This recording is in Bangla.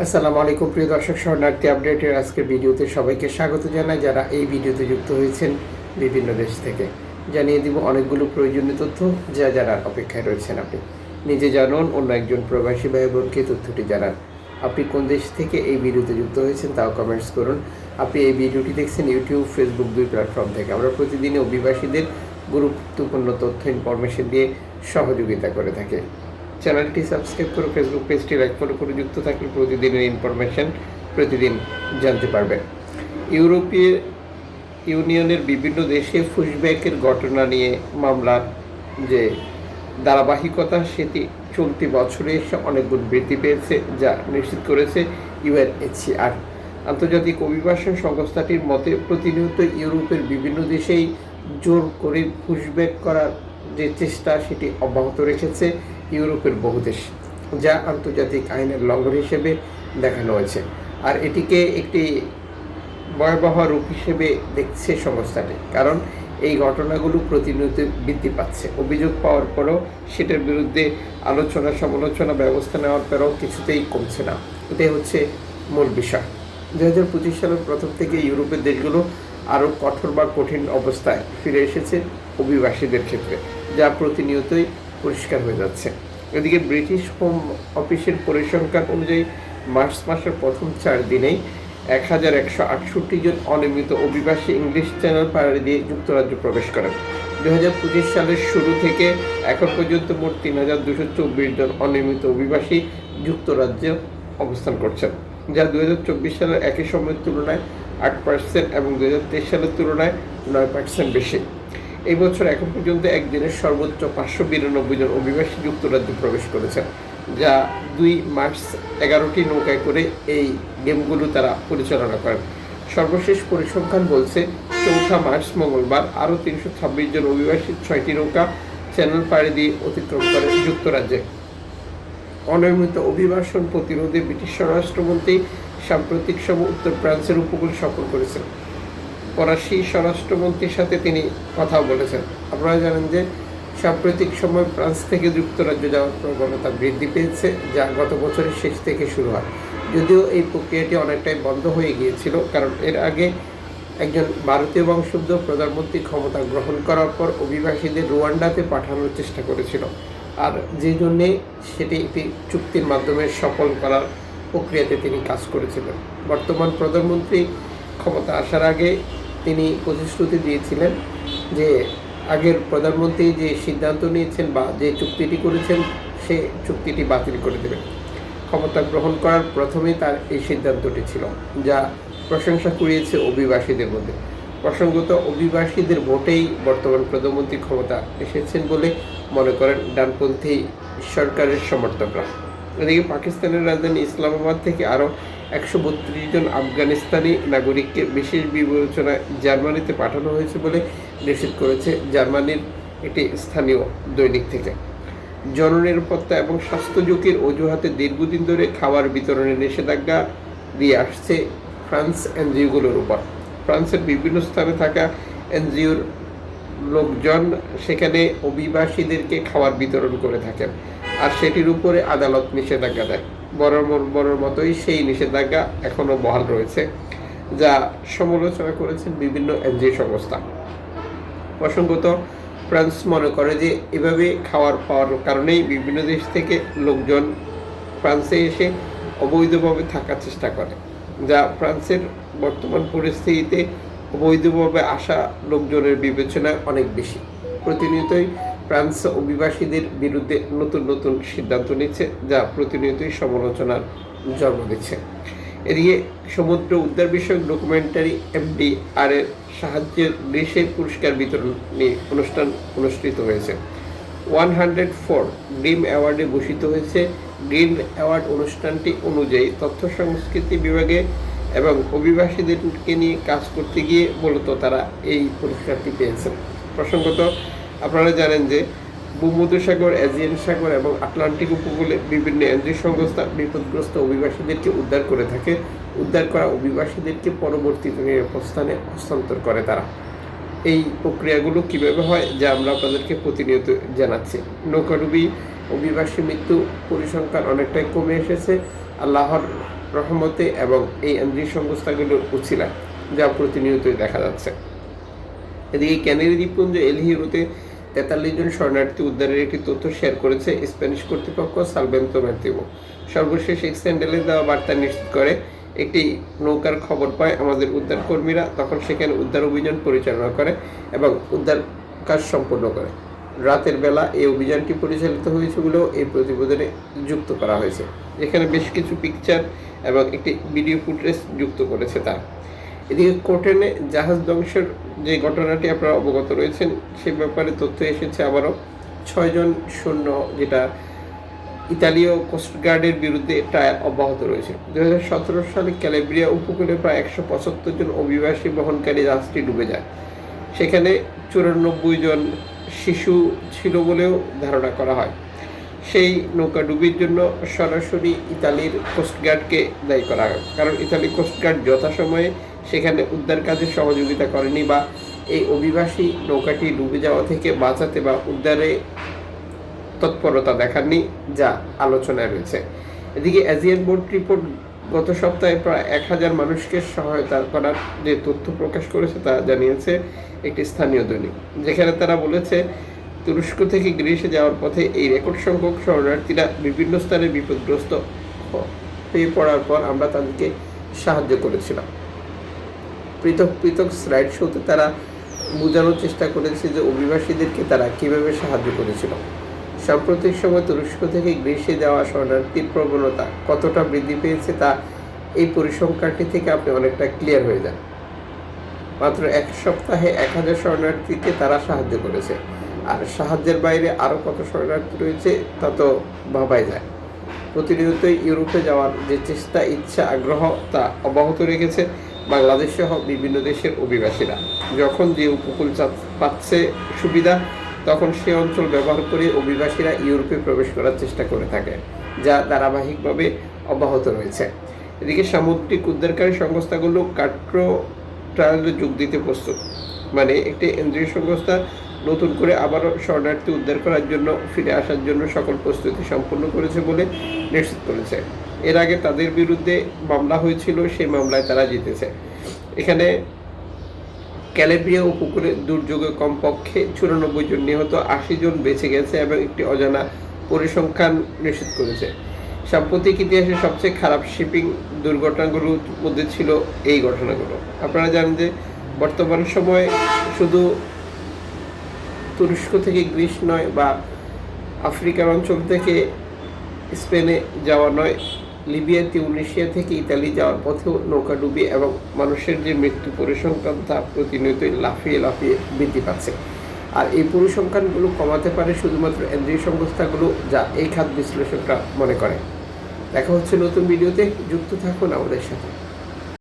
আসসালামু আলাইকুম, প্রিয় দর্শক, শরণার্থী আপডেটের আজকের ভিডিওতে সবাইকে স্বাগত জানাই। যারা এই ভিডিওতে যুক্ত হয়েছেন বিভিন্ন দেশ থেকে, জানিয়ে দিব অনেকগুলো প্রয়োজনীয় তথ্য যা জানার অপেক্ষায় রয়েছেন আপনি। নিজে জানুন, অন্য একজন প্রবাসী ভাই বোনকে তথ্যটি জানান। আপনি কোন দেশ থেকে এই ভিডিওতে যুক্ত হয়েছেন তাও কমেন্টস করুন। আপনি এই ভিডিওটি দেখছেন ইউটিউব ফেসবুক দুই প্ল্যাটফর্ম থেকে। আমরা প্রতিদিনই অভিবাসীদের গুরুত্বপূর্ণ তথ্য ইনফরমেশন দিয়ে সহযোগিতা করে থাকি। চ্যানেলটি সাবস্ক্রাইব করে ফেসবুক পেজটি লাইক ফলো করে যুক্ত থাকলে প্রতিদিনের ইনফরমেশন প্রতিদিন জানতে পারবেন। ইউরোপীয় ইউনিয়নের বিভিন্ন দেশে ফুসব্যাকের ঘটনা নিয়ে মামলার যে ধারাবাহিকতা, সেটি চলতি বছরে এসে অনেক গুণ বৃদ্ধি পেয়েছে, যা নিশ্চিত করেছে ইউএনএইচসিআর। আন্তর্জাতিক অভিবাসন সংস্থাটির মতে, প্রতিনিয়ত ইউরোপের বিভিন্ন দেশেই জোর করে পুশব্যাক করার যে চেষ্টা, সেটি অব্যাহত রেখেছে। ইউরোপের বহু দেশ যা আন্তর্জাতিক আইনের লঙ্ঘন হিসেবে দেখানো হয়েছে। আর এটিকে একটি ভয়াবহ রূপ হিসেবে দেখছে সংস্থাটি, কারণ এই ঘটনাগুলো প্রতিনিয়ত বৃদ্ধি পাচ্ছে। অভিযোগ পাওয়ার পরেও সেটার বিরুদ্ধে আলোচনা, সমালোচনা, ব্যবস্থা নেওয়ার পরেও কিছুতেই কমছে না। এটাই হচ্ছে মূল বিষয়। দু হাজার পঁচিশ সালের প্রথম থেকে ইউরোপের দেশগুলো আরও কঠোর বা কঠিন অবস্থায় ফিরে এসেছে অভিবাসীদের ক্ষেত্রে, যা প্রতিনিয়তই পরিষ্কার হয়ে যাচ্ছে। এদিকে ব্রিটিশ হোম অফিসের পরিসংখ্যান অনুযায়ী মার্চ মাসের প্রথম চার দিনেই এক হাজার একশো আটষট্টি জন অনিয়মিত অভিবাসী ইংলিশ চ্যানেল পাড়ি দিয়ে যুক্তরাজ্য প্রবেশ করেন। দু হাজার পঁচিশ সালের শুরু থেকে এখন পর্যন্ত মোট তিন হাজার দুশো চব্বিশ জন অনিয়মিত অভিবাসী যুক্তরাজ্যে অবস্থান করছেন, যা দু হাজার চব্বিশ সালের একই সময়ের তুলনায় আট পার্সেন্ট এবং দু হাজার তেইশ সালের তুলনায় নয় পার্সেন্ট বেশি। এই বছর এখন পর্যন্ত একদিনের সর্বোচ্চ পাঁচশো বিরানব্বই জন অভিবাসী যুক্তরাজ্যে প্রবেশ করেছেন, যা দুই মার্চ এগারোটি নৌকায় করে এই গেমগুলো তারা পরিচালনা করেন। সর্বশেষ পরিসংখ্যান বলছে, চৌঠা মার্চ মঙ্গলবার আরও তিনশো ছাব্বিশ জন অভিবাসী ছয়টি নৌকা চ্যানেল পাড়ি দিয়ে অতিক্রম করে যুক্তরাজ্যে। অনিয়মিত অভিবাসন প্রতিরোধে ব্রিটিশ স্বরাষ্ট্রমন্ত্রী সাম্প্রতিক সময় উত্তর ফ্রান্সের উপকূল সফর করেছেন। ফরাসি স্বরাষ্ট্রমন্ত্রীর সাথে তিনি কথা বলেছেন। আপনারা জানেন যে সাম্প্রতিক সময় ফ্রান্স থেকে যুক্তরাজ্য যাওয়ার প্রবণতা বৃদ্ধি পেয়েছে, যা গত বছরের শেষ থেকে শুরু হয়। যদিও এই প্রক্রিয়াটি অনেকটাই বন্ধ হয়ে গিয়েছিল, কারণ এর আগে একজন ভারতীয় বংশোদ্ভূত প্রধানমন্ত্রী ক্ষমতা গ্রহণ করার পর অভিবাসীদের রুয়ান্ডাতে পাঠানোর চেষ্টা করেছিল। আর যে জন্যে সেটি একটি চুক্তির মাধ্যমে সফল করার প্রক্রিয়াতে তিনি কাজ করেছিলেন। বর্তমান প্রধানমন্ত্রী ক্ষমতা আসার আগে তিনি প্রতিশ্রুতি দিয়েছিলেন যে আগের প্রধানমন্ত্রী যে সিদ্ধান্ত নিয়েছেন বা যে চুক্তিটি করেছেন, সে চুক্তিটি বাতিল করে দেবেন। ক্ষমতা গ্রহণ করার প্রথমেই তার এই সিদ্ধান্তটি ছিল, যা প্রশংসা কুড়িয়েছে অভিবাসীদের মধ্যে। প্রসঙ্গত, অভিবাসীদের ভোটেই বর্তমান প্রধানমন্ত্রী ক্ষমতা এসেছেন বলে মনে করেন ডানপন্থী সরকারের সমর্থকরা। এদিকে পাকিস্তানের রাজধানী ইসলামাবাদ থেকে আরও একশো বত্রিশ জন আফগানিস্তানি নাগরিককে বিশেষ বিবেচনায় জার্মানিতে পাঠানো হয়েছে বলে নিশ্চিত করেছে জার্মানির একটি স্থানীয় দৈনিক থেকে। জননিরাপত্তা এবং স্বাস্থ্য ঝুঁকির অজুহাতে দীর্ঘদিন ধরে খাবার বিতরণে নিষেধাজ্ঞা দিয়ে আসছে ফ্রান্স এনজিওগুলোর উপর। ফ্রান্সের বিভিন্ন স্থানে থাকা এনজিওর লোকজন সেখানে অভিবাসীদেরকে খাবার বিতরণ করে থাকেন আর সেটির উপরে আদালত নিষেধাজ্ঞা দেয়। বড় মতোই সেই নিষেধাজ্ঞা এখনও বহাল রয়েছে, যা সমালোচনা করেছেন বিভিন্ন এনজিও সংস্থা। প্রসঙ্গত, ফ্রান্স মনে করে যে এভাবে খাওয়ার পাওয়ার কারণেই বিভিন্ন দেশ থেকে লোকজন ফ্রান্সে এসে অবৈধভাবে থাকার চেষ্টা করে, যা ফ্রান্সের বর্তমান পরিস্থিতিতে অবৈধভাবে আসা লোকজনের বিবেচনায় অনেক বেশি। প্রতিনিয়তই ফ্রান্স অভিবাসীদের বিরুদ্ধে নতুন নতুন সিদ্ধান্ত নিচ্ছে, যা প্রতিনিয়তই সমালোচনার জন্ম দিচ্ছে। এদিকে সমুদ্র উদ্ধার বিষয়ক ডকুমেন্টারি এমডি আর এর সাহায্যে গ্রীষের পুরস্কার বিতরণ নিয়ে অনুষ্ঠান অনুষ্ঠিত হয়েছে। ওয়ান হান্ড্রেড ফোর ড্রিম অ্যাওয়ার্ডে ভূষিত হয়েছে। গ্রিন অ্যাওয়ার্ড অনুষ্ঠানটি অনুযায়ী তথ্য সংস্কৃতি বিভাগে এবং অভিবাসীদেরকে নিয়ে কাজ করতে গিয়ে মূলত তারা এই পুরস্কারটি পেয়েছেন। প্রসঙ্গত আপনারা জানেন যে ভূমধ্যসাগর এজিয়ান সাগর এবং আটলান্টিক উপকূলে বিভিন্ন এনজিও সংস্থা বিপদগ্রস্ত অভিবাসীদেরকে উদ্ধার করে থাকে। উদ্ধার করা অভিবাসীদেরকে পরবর্তী স্থানে হস্তান্তর করে তারা। এই প্রক্রিয়াগুলো কীভাবে হয়, যা আমরা আপনাদেরকে প্রতিনিয়ত জানাচ্ছি। নৌকাডুবি অভিবাসী মৃত্যু পরিসংখ্যান অনেকটাই কমে এসেছে। আল্লাহর রহমতে এবং এই এনজিও সংস্থাগুলোর উছিলা যা প্রতিনিয়তই দেখা যাচ্ছে। এদিকে ক্যানারি দ্বীপপুঞ্জ এল হিরোতে তেতাল্লিশ জন শরণার্থী উদ্ধারের একটি তথ্য শেয়ার করেছে স্প্যানিশ কর্তৃপক্ষ সালভেন্তো ম্যাথিউ সর্বশেষ এক স্যান্ডেলে দেওয়া বার্তা নিশ্চিত করে, একটি নৌকার খবর পায় আমাদের উদ্ধার কর্মীরা, তখন সেখানে উদ্ধার অভিযান পরিচালনা করে এবং উদ্ধার কাজ সম্পন্ন করে। রাতের বেলা এই অভিযানটি পরিচালিত হয়েছে বলেও এই প্রতিবেদনে যুক্ত করা হয়েছে। এখানে বেশ কিছু পিকচার এবং একটি ভিডিও ফুটেজ যুক্ত করেছে তারা। এদিকে কোর্টেনে জাহাজ ধ্বংসের যে ঘটনাটি আপনারা অবগত রয়েছেন, সে ব্যাপারে তথ্য এসেছে আবারও। ছয়জন সৈন্য যেটা ইতালীয় কোস্টগার্ডের বিরুদ্ধে ট্রায়াল অব্যাহত রয়েছে। দু হাজার সতেরো সালে ক্যালেব্রিয়া উপকূলে প্রায় একশো পঁচাত্তর জন অভিবাসী বহনকারী জাহাজটি ডুবে যায়। সেখানে চুরানব্বই জন শিশু ছিল বলেও ধারণা করা হয়। সেই নৌকা ডুবির জন্য সরাসরি ইতালির কোস্টগার্ডকে দায়ী করা হয়। কারণ ইতালি কোস্টগার্ড যথাসময়ে সেখানে উদ্ধার কাজে সহযোগিতা করেনি বা এই অভিবাসী নৌকাটি ডুবে যাওয়া থেকে বাঁচাতে বা উদ্ধারে তৎপরতা দেখাননি যা আলোচনায় রয়েছে। এদিকে এজিয়ান বোর্ড রিপোর্ট গত সপ্তাহে প্রায় এক হাজার মানুষকে সহায়তা করার যে তথ্য প্রকাশ করেছে তা জানিয়েছে একটি স্থানীয় দৈনিক, যেখানে তারা বলেছে তুরস্ক থেকে গ্রিসে যাওয়ার পথে এই রেকর্ড সংখ্যক শরণার্থীরা বিভিন্ন স্থানে বিপদগ্রস্ত হয়ে পড়ার পর আমরা তাদেরকে সাহায্য করেছিলাম। পৃথক পৃথক স্লাইড শোতে তারা বোঝানোর চেষ্টা করেছে যে অভিবাসীদেরকে তারা কীভাবে সাহায্য করেছিল। সাম্প্রতিক সময় তুরস্ক থেকে গ্রীষ্মে যাওয়া শরণার্থীর প্রবণতা কতটা বৃদ্ধি পেয়েছে তা এই পরিসংখ্যানটি থেকে আপনি অনেকটা ক্লিয়ার হয়ে যান। মাত্র এক সপ্তাহে এক হাজার শরণার্থীকে তারা সাহায্য করেছে। আর সাহায্যের বাইরে আরও কত শরণার্থী রয়েছে তা তো ভাবাই যায়। প্রতিনিয়তই ইউরোপে যাওয়ার যে চেষ্টা, ইচ্ছা, আগ্রহ, তা অব্যাহত রেখেছে বাংলাদেশ সহ বিভিন্ন দেশের অভিবাসীরা। যখন যে উপকূল পাচ্ছে সুবিধা, তখন সে অঞ্চল ব্যবহার করে অভিবাসীরা ইউরোপে প্রবেশ করার চেষ্টা করে থাকে, যা ধারাবাহিকভাবে অব্যাহত রয়েছে। এদিকে সামুদ্রিক উদ্ধারকারী সংস্থাগুলো কাট্রো ট্রায়ালে যোগ দিতে প্রস্তুত। মানে একটি এনজিও সংস্থা নতুন করে আবারও শরণার্থী উদ্ধার করার জন্য, ফিরে আসার জন্য সকল প্রস্তুতি সম্পন্ন করেছে বলে নিশ্চিত করেছে। এর আগে তাদের বিরুদ্ধে মামলা হয়েছিল, সেই মামলায় তারা জিতেছে। এখানে ক্যালেব্রিয়া উপকূলে দুর্যোগে কমপক্ষে চুরানব্বই জন নিহত, আশি জন বেঁচে গেছে এবং একটি অজানা পরিসংখ্যান নিশ্চিত করেছে। সাম্প্রতিক ইতিহাসে সবচেয়ে খারাপ শিপিং দুর্ঘটনাগুলোর মধ্যে ছিল এই ঘটনাগুলো। আপনারা জানেন যে বর্তমান সময়ে শুধু তুরস্ক থেকে গ্রিস নয় বা আফ্রিকার অঞ্চল থেকে স্পেনে যাওয়া নয়, লিবিয়া তিউনিশিয়া থেকে ইতালি যাওয়ার পথেও নৌকা ডুবে এবং মানুষের যে মৃত্যু পরিসংখ্যান তা প্রতিনিয়তই লাফিয়ে লাফিয়ে বৃদ্ধি পাচ্ছে। আর এই পরিসংখ্যানগুলো কমাতে পারে শুধুমাত্র এনজিও সংস্থাগুলো যা এই খাত বিশ্লেষকরা মনে করে। দেখা হচ্ছে নতুন ভিডিওতে। যুক্ত থাকুন আমাদের সাথে।